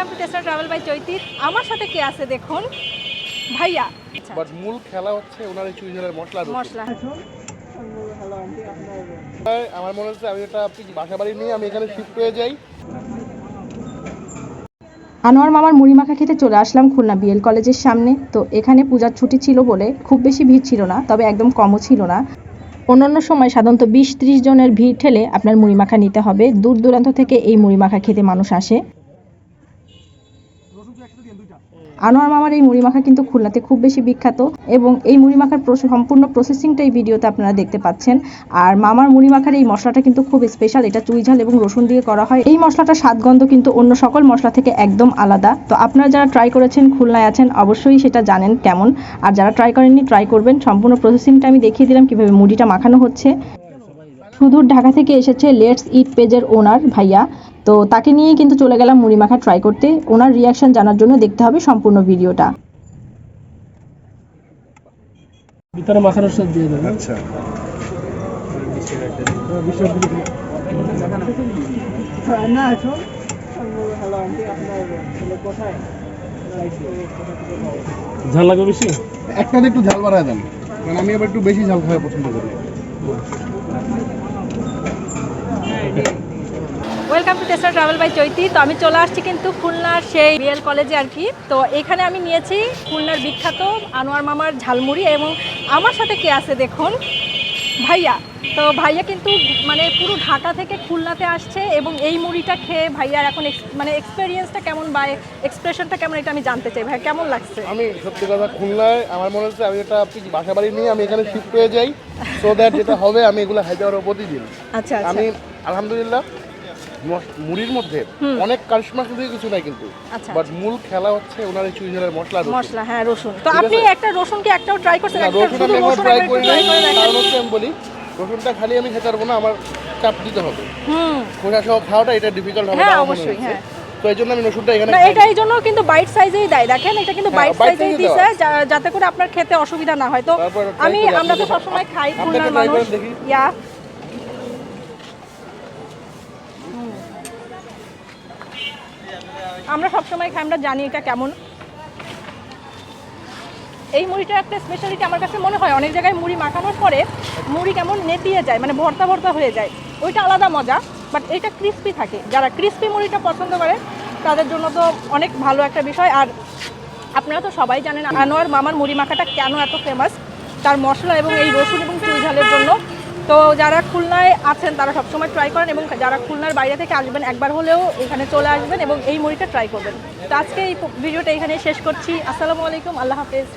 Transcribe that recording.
Welcome to taster travel by Chaiti আমার সাথে কে আছে দেখুন? ভাইয়া। বাট মূল খেলা হচ্ছে ওনার এই চুইঝালের মশলা মশলা। আমার মনে হচ্ছে আমি এটা বাসা বাড়ি নিয়ে আমি এখানে শিফট হয়ে যাই। আনোয়ার মামার মুড়ি মাখা খেতে চলে আসলাম খুলনা বিএল কলেজের সামনে। তো এখানে পূজার ছুটি ছিল বলে খুব বেশি ভিড় ছিল না তবে একদম কমও ছিল না। অন্যান্য সময় সাধারণত বিশ ত্রিশ জনের ভিড় ঠেলে আপনার মুড়ি মাখা নিতে হবে। দূর দূরান্ত থেকে এই মুড়ি মাখা খেতে মানুষ আসে। আনোয়ার মামার এই মুড়ি মাখা কিন্তু খুলনাতে খুব বেশি বিখ্যাত এবং এই মুড়ি মাখার সম্পূর্ণ প্রসেসিংটা এই ভিডিওতে আপনারা দেখতে পাচ্ছেন। আর মামার মুড়ি মাখার এই মশলাটা কিন্তু খুব স্পেশাল এটা চুই ঝাল এবং রসুন দিয়ে করা হয়। এই মশলাটার স্বাদগন্ধ কিন্তু অন্য সকল মশলা থেকে একদম আলাদা। তো আপনারা যারা ট্রাই করেছেন, খুলনায় আছেন, অবশ্যই সেটা জানেন কেমন। আর যারা ট্রাই করেননি ট্রাই করবেন। সম্পূর্ণ প্রসেসিংটা আমি দেখিয়ে দিলাম কীভাবে মুড়িটা মাখানো হচ্ছে। সুদূর ঢাকা থেকে এসেছে লেটস ইট পেজের ওনার ভাইয়া। তো তাকে নিয়ে কিন্তু চলে গেলাম মুড়ি মাখা ট্রাই করতে। ওনার রিয়াকশন জানার জন্য দেখতে হবে সম্পূর্ণ ভিডিওটা। ভিতরে মাখানোর সব দিয়ে দেবেন। আচ্ছা। না এখন হ্যালো আন্টি আপনার ছেলে কোথায় ঝাল লাগবে বেশি? একটাতে একটু ঝাল বাড়ায় দেন। কারণ আমি আবার একটু বেশি ঝাল খাওয়া পছন্দ করি। Welcome to taster travel by Chaiti তো আমি চলে আসছি কিন্তু খুলনার সেই বিএল কলেজে আর কি। তো এখানে আমি নিয়েছি খুলনার বিখ্যাত আনোয়ার মামার ঝালমুড়ি এবং আমার সাথে কে আছে দেখুন? ভাইয়া। তো ভাইয়া কিন্তু মানে পুরো ঢাকা থেকে খুলনাতে আসছে এবং এই মুড়িটা খেয়ে ভাইয়ার এখন মানে এক্সপিরিয়েন্সটা কেমন বা এক্সপ্রেশনটা কেমন এটা আমি জানতে চাই। ভাইয়া কেমন লাগছে? আমি সত্যি কথা খুলনায় আমার মনে হচ্ছে আমি এটা বাসা বাড়ি নিয়ে আমি এখানে শিফট হয়ে যাই সো দ্যাট যেটা হবে আমি এগুলো খাইতে পারব প্রতিদিন। আচ্ছা আচ্ছা। আমি আলহামদুলিল্লাহ মুড়ির মধ্যে অনেক কারিশমা শুধু কিছু নাই কিন্তু। আচ্ছা, বাট মূল খেলা হচ্ছে ওনার এই চুইঝালের মশলা মশলা হ্যাঁ রসুন। তো আপনি একটা রসুন কি একটাও ট্রাই করছেন না একটা রসুন আমি রসুন ট্রাই করি নাই। কারণ হচ্ছে আমি বলি রসুনটা খালি আমি খেতে পারব না আমার চাপ দিতে হবে। হুম। খোসা সহ খাওয়াটা এটা ডিফিকাল্ট হবে হ্যাঁ, অবশ্যই, হ্যাঁ। তো এই জন্য আমি রসুনটা এখানে না এটা এই জন্য কিন্তু বাইট সাইজেই দেয়। দেখেন এটা কিন্তু হ্যাঁ, বাইট bite সাইজেই দিছে যাতে করে আপনার খেতে অসুবিধা না হয়। তো আমি আমরা তো সবসময় খাই খুলনার মানুষ। ইয়া আমরা সবসময় খাই, আমরা জানি এটা কেমন। এই মুড়িটা একটা স্পেশালিটি আমার কাছে মনে হয়, অনেক জায়গায় মুড়ি মাখানোর পরে মুড়ি কেমন নেতিয়ে যায় মানে ভর্তা ভর্তা হয়ে যায়। ওইটা আলাদা মজা বাট এটা ক্রিস্পি থাকে। যারা ক্রিস্পি মুড়িটা পছন্দ করে, তাদের জন্য তো অনেক ভালো একটা বিষয়। আর আপনারা তো সবাই জানেন, আনোয়ার মামার মুড়ি মাখাটা কেন এত ফেমাস তার মশলা এবং এই রসুন এবং চুই ঝালের জন্য তো যারা খুলনায় আছেন, তারা সবসময় ট্রাই করেন এবং যারা খুলনার বাইরে থেকে আসবেন, একবার হলেও এখানে চলে আসবেন এবং এই মুড়িটা ট্রাই করবেন। তো আজকে এই ভিডিওটা এখানে শেষ করছি। আসসালামু আলাইকুম, আল্লাহ হাফেজ।